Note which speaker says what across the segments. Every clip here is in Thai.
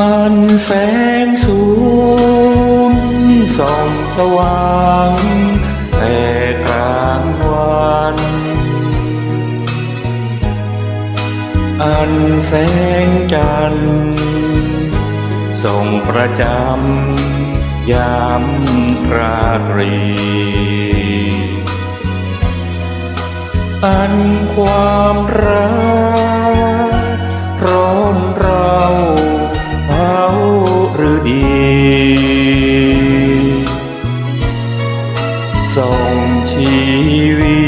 Speaker 1: อันแสงสูงส่องสว่างแต่กลางวัน อันแสงจันทร์ส่องประจำยามราตรี อันความรัก ส่งชีวี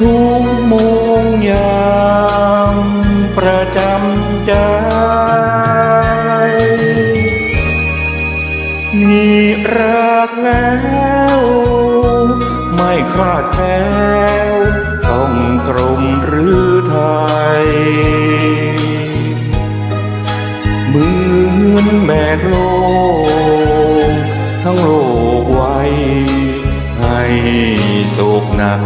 Speaker 1: ทุกโมงยามประจำใจมีรักแล้ว ไม่คลาดแคล้วต้องตรงหรือไทยเหมือนแบกโลก นัก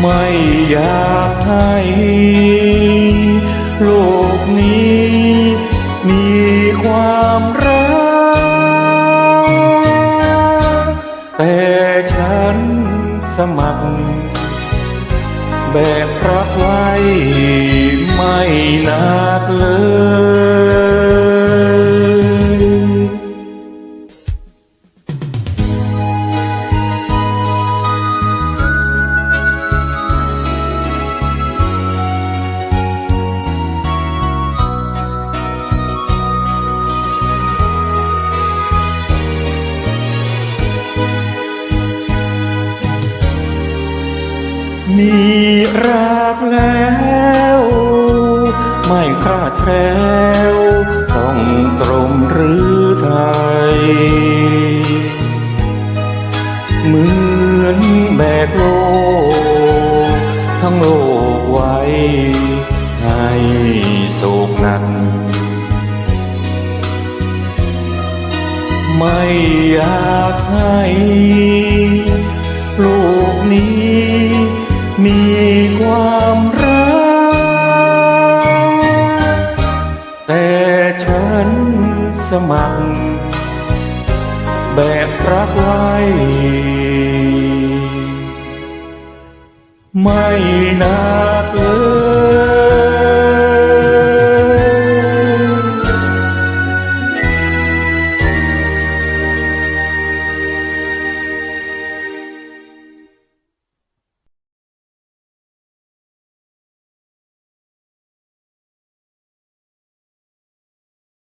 Speaker 1: ไม่อยากให้โลกนี้มีความรัก แต่ฉันสมัคร แบกรักไว้ไม่นักเลย มีรักแล้ว ไม่คาดแคล้วต้องตรงหรือไทย เหมือนแบกโลกทั้งโลกไว้ให้โศกหนักไม่อยากให้ โลกนี้ มีความรัก แต่ฉันสมัคร แบบรักไว้ ไม่นา